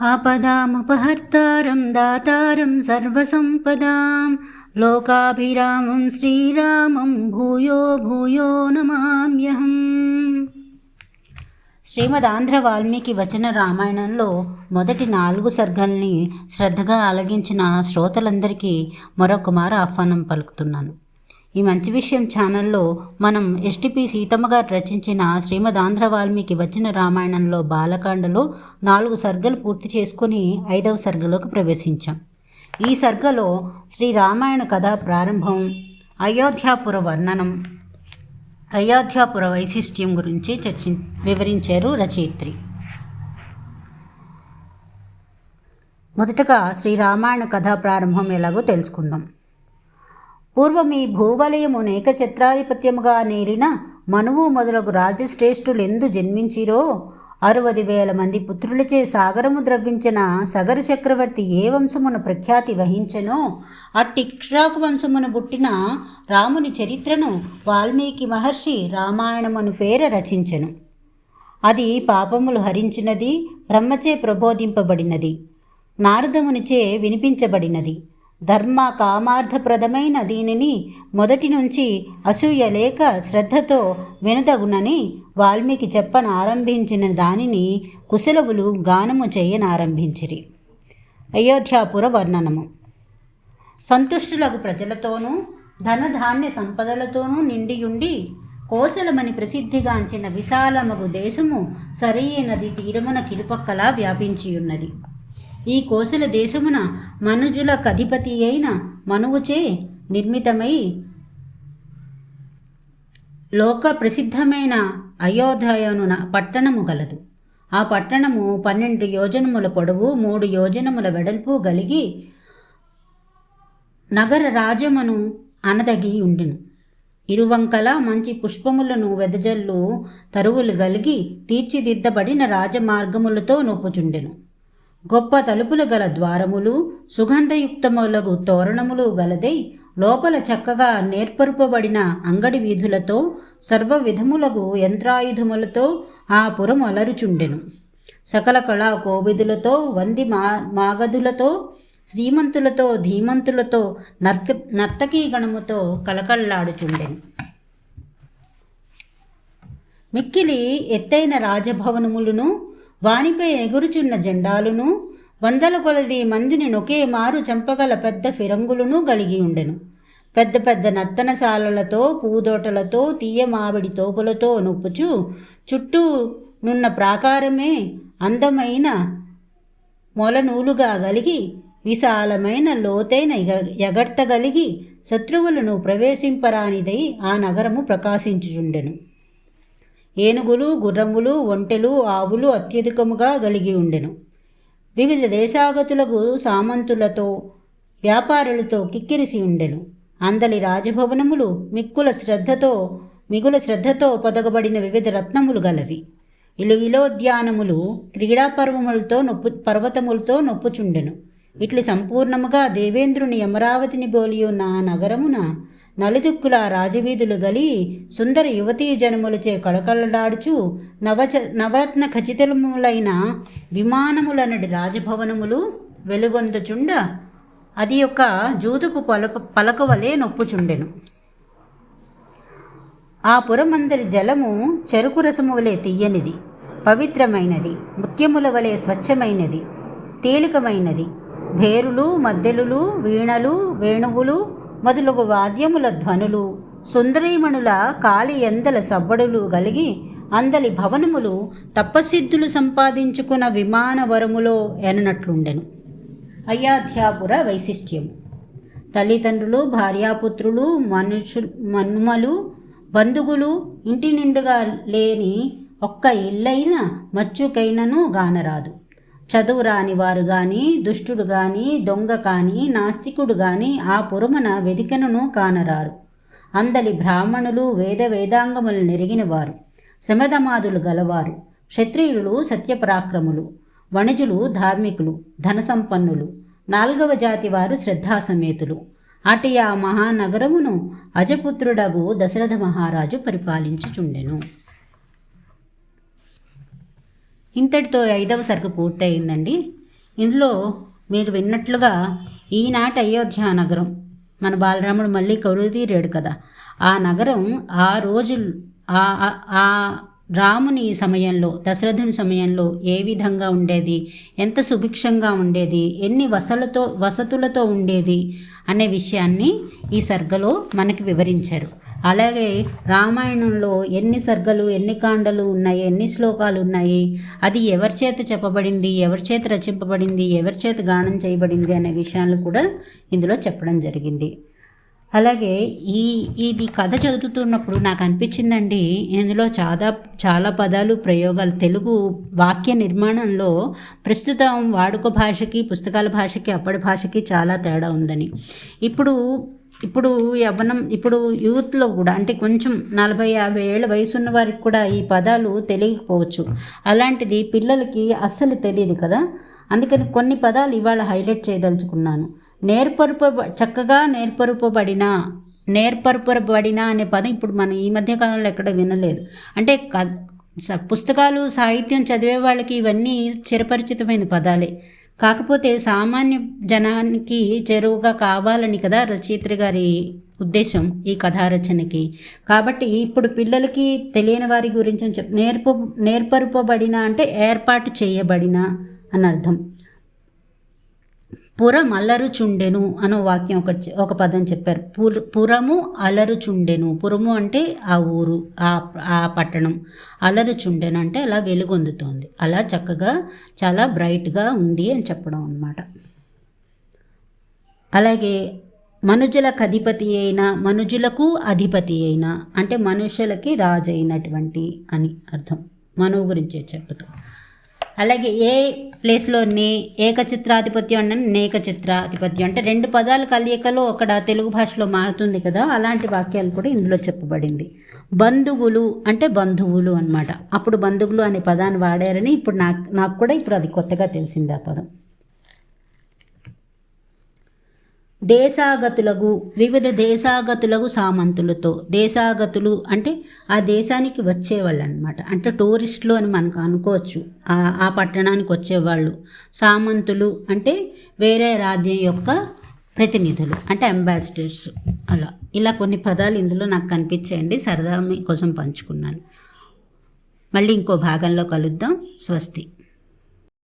ఆపదామపహర్తారం దాతారం సర్వసంపదాం. లోకాభిరామం శ్రీరామం భూయో భూయో నమామ్యహం. శ్రీమద్ ఆంధ్ర వాల్మీకి వచన రామాయణంలో మొదటి నాలుగు సర్గల్ని శ్రద్ధగా ఆలగించిన శ్రోతలందరికీ మరొక ఆహ్వానం పలుకుతున్నాను. ఈ మంచి విషయం ఛానల్లో మనం ఎస్టిపి సీతమ్మ గారు రచించిన శ్రీమద్ ఆంధ్ర వాల్మీకి వచ్చిన రామాయణంలో బాలకాండలో నాలుగు సర్గలు పూర్తి చేసుకుని ఐదవ సర్గలోకి ప్రవేశించాం. ఈ సర్గలో శ్రీ రామాయణ కథ ప్రారంభం అయోధ్యాపుర వర్ణనం అయోధ్యాపుర వైశిష్ట్యం గురించి చర్చి వివరించారు రచయిత్రి. మొదటగా శ్రీ రామాయణ కథా ప్రారంభం ఎలాగో తెలుసుకుందాం. పూర్వం ఈ భూవలయము నేక ఛత్రాధిపత్యముగా నేరిన మనువు మొదలగు రాజశ్రేష్ఠులెందు జన్మించిరో? అరవది వేల మంది పుత్రులచే సాగరము ద్రవ్వించిన సగర చక్రవర్తి ఏ వంశమున ప్రఖ్యాతి వహించెనో? అట్టిక్షాకు వంశమును పుట్టిన రాముని చరిత్రను వాల్మీకి మహర్షి రామాయణమును పేర రచించెను. అది పాపములు హరించినది బ్రహ్మచే ప్రబోధింపబడినది నారదమునిచే వినిపించబడినది. ధర్మ కామార్థప్రదమైన దీనిని మొదటి నుంచి అసూయ లేక శ్రద్ధతో వినదగునని వాల్మీకి చెప్పన ఆరంభించిన దానిని కుశలవులు గానము చేయనారంభించిరి. అయోధ్యాపుర వర్ణనము సంతుష్టులకు ప్రజలతోనూ ధనధాన్య సంపదలతోనూ నిండియుండి కోసలమని ప్రసిద్ధిగాంచిన విశాలమగు దేశము సరియైనది తీరమున కిరుపక్కలా వ్యాపించియున్నది. ఈ కోసల దేశమున మనుజుల కధిపతి అయిన మనువుచే నిర్మితమై లోక ప్రసిద్ధమైన అయోధ్యను పట్టణము గలదు. ఆ పట్టణము పన్నెండు యోజనముల పొడవు మూడు యోజనముల వెడల్పు గలిగి నగర రాజమును అనదగి ఉండును. ఇరువంకల మంచి పుష్పములను వెదజల్లు తరువులు గలిగి తీర్చిదిద్దబడిన రాజమార్గములతో నొప్పుచుండెను. గొప్ప తలుపులు గల ద్వారములు సుగంధయుక్తములగు తోరణములు గలదై లోపల చక్కగా నేర్పరుపబడిన అంగడి వీధులతో సర్వ విధములగు యంత్రాయుధములతో ఆ పురం అలరుచుండెను. సకల కళా కోవిదులతో వంది మా మాగదులతో శ్రీమంతులతో ధీమంతులతో నర్క నర్తకీ గణముతో కలకల్లాడుచుండెను మిక్కిలి ఎత్తైన రాజభవనములను వానిపై ఎగురుచున్న జెండాలును వందల కొలది మందిని నొకే మారు చంపగల పెద్ద ఫిరంగులను కలిగి ఉండెను. పెద్ద పెద్ద నర్తనశాలలతో పూదోటలతో తీయ మామిడి తోపులతో నొప్పుచు చుట్టూ నున్న ప్రాకారమే అందమైన మొలనూలుగా గలిగి విశాలమైన లోతైన ఎగర్తగలిగి శత్రువులను ప్రవేశింపరానిదై ఆ నగరము ప్రకాశించుచుండెను. ఏనుగులు గుర్రములు ఒంటెలు ఆవులు అత్యధికముగా కలిగి ఉండెను. వివిధ దేశాగతులకు సామంతులతో వ్యాపారులతో కిక్కిరిసి ఉండెను. అందలి రాజభవనములు మిక్కుల శ్రద్ధతో మిగుల శ్రద్ధతో పొదగబడిన వివిధ రత్నములు గలవి. ఇలు ఇలోద్యానములు క్రీడాపర్వములతో నొప్పు పర్వతములతో నొప్పుచుండెను. ఇట్లు సంపూర్ణముగా దేవేంద్రుని అమరావతిని బోలియున్న ఆ నగరమున నలుదిక్కుల రాజవీధులు గలి సుందర యువతీ జనములచే కళకళలాడుచు నవచ నవరత్న ఖచ్చితములైన విమానములనడి రాజభవనములు వెలుగొందుచుండ అది యొక్క జూదుపు పలక పలక వలె నొప్పుచుండెను. ఆ పురమందరి జలము చెరుకు రసము వలె తీయనిది పవిత్రమైనది ముత్యముల వలె స్వచ్ఛమైనది తేలికమైనది. భేరులు మద్దెలులు వీణలు వేణువులు మొదలగు వాద్యముల ధ్వనులు సుందరీమణుల కాలి ఎందల సవ్వడులు కలిగి అందలి భవనములు తప్పసిద్ధులు సంపాదించుకున్న విమానవరములో ఎననట్లుండెను. అయోధ్యాపుర వైశిష్ట్యము. తల్లిదండ్రులు భార్యాపుత్రులు మనుషు మన్మలు బంధువులు ఇంటి నిండుగా లేని ఒక్క ఇల్లైన మచ్చుకైనను గానరాదు. చదువు రాని వారు గాని దుష్టుడు గాని దొంగ కాని నాస్తికుడు గాని ఆ పురమన వెదికనును కానరారు. అందలి బ్రాహ్మణులు వేద వేదాంగములు నెరిగినవారు. శమధమాదులు గలవారు. క్షత్రియులు సత్యపరాక్రములు. వణిజులు ధార్మికులు. ధనసంపన్నులు. నాల్గవ జాతి వారు శ్రద్ధాసమేతులు. అటు ఆ మహానగరమును అజపుత్రుడగు దశరథ మహారాజు పరిపాలించుచుండెను. ఇంతటితో ఐదవ సరుకు పూర్తయిందండి. ఇందులో మీరు విన్నట్లుగా ఈనాటి అయోధ్య నగరం మన బాలరాముడు మళ్ళీ కరుదీరాడు కదా. ఆ నగరం ఆ రోజు ఆ- ఆ రాముని సమయంలో దశరథుని సమయంలో ఏ విధంగా ఉండేది? ఎంత సుభిక్షంగా ఉండేది? ఎన్ని వసలతో వసతులతో ఉండేది? అనే విషయాన్ని ఈ సర్గలో మనకి వివరించారు. అలాగే రామాయణంలో ఎన్ని సర్గలు ఎన్ని కాండలు ఉన్నాయి ఎన్ని శ్లోకాలు ఉన్నాయి అది ఎవరి చేత చెప్పబడింది ఎవరి చేత రచింపబడింది ఎవరి చేత గానం చేయబడింది అనే విషయాలు కూడా ఇందులో చెప్పడం జరిగింది. అలాగే ఈ ఇది కథ చదువుతున్నప్పుడు నాకు అనిపించిందండి ఇందులో చాలా చాలా పదాలు ప్రయోగాలు తెలుగు వాక్య నిర్మాణంలో ప్రస్తుతం వాడుక భాషకి పుస్తకాల భాషకి అప్పటి భాషకి చాలా తేడా ఉందని. ఇప్పుడు ఇప్పుడు యవ్వనం ఇప్పుడు యూత్లో కూడా అంటే కొంచెం నలభై యాభై ఏళ్ళ వయసు ఉన్న వారికి కూడా ఈ పదాలు తెలియకపోవచ్చు. అలాంటిది పిల్లలకి అస్సలు తెలియదు కదా? అందుకని కొన్ని పదాలు ఇవాళ హైలైట్ చేయదలుచుకున్నాను. నేర్పరుప చక్కగా నేర్పరుపబడిన నేర్పరుపబడిన అనే పదం ఇప్పుడు మనం ఈ మధ్య కాలంలో ఎక్కడ వినలేదు. అంటే క స- పుస్తకాలు సాహిత్యం చదివే వాళ్ళకి ఇవన్నీ చిరపరిచితమైన పదాలే. కాకపోతే సామాన్య జనానికి చెరువుగా కావాలని కదా రచయిత్రి గారి ఉద్దేశం ఈ కథారచనకి. కాబట్టి ఇప్పుడు పిల్లలకి తెలియని వారి గురించి చెప్ నేర్పరుపబడిన అంటే ఏర్పాటు చేయబడిన అని అర్థం పురం అల్లరుచుండెను అనే వాక్యం ఒక ఒక పదం చెప్పారు. పుర పురము అలరుచుండెను. పురము అంటే ఆ ఊరు ఆ ఆ పట్టణం. అలరుచుండెను అంటే అలా వెలుగొందుతోంది. అలా చక్కగా చాలా బ్రైట్గా ఉంది అని చెప్పడం అన్నమాట. అలాగే మనుజులకు అధిపతి అయిన మనుజులకు అధిపతి అయిన అంటే మనుషులకి రాజు అయినటువంటి అని అర్థం. మనువు గురించే చెప్తాం. అలాగే ఏ ప్లేస్లో నే ఏకచిత్రాధిపత్యం అంటే నేక చిత్రాధిపత్యం అంటే రెండు పదాల కలయికలో అక్కడ తెలుగు భాషలో మారుతుంది కదా అలాంటి వాక్యాలు కూడా ఇందులో చెప్పబడింది. బంధువులు అంటే బంధువులు అన్నమాట. అప్పుడు బంధువులు అనే పదాన్ని వాడారని ఇప్పుడు నాకు నాకు కూడా ఇప్పుడు అది కొత్తగా తెలిసింది ఆ పదం. దేశాగతులకు వివిధ దేశాగతులకు సామంతులతో. దేశాగతులు అంటే ఆ దేశానికి వచ్చేవాళ్ళు అనమాట అంటే టూరిస్టులు అని మనకు అనుకోవచ్చు. ఆ పట్టణానికి వచ్చేవాళ్ళు. సామంతులు అంటే వేరే రాజ్యం యొక్క ప్రతినిధులు అంటే అంబాసిడర్స్ అలా. ఇలా కొన్ని పదాలు ఇందులో నాకు కనిపించాయండి. సరదా మీ కోసం పంచుకున్నాను. మళ్ళీ ఇంకో భాగంలో కలుద్దాం. స్వస్తి.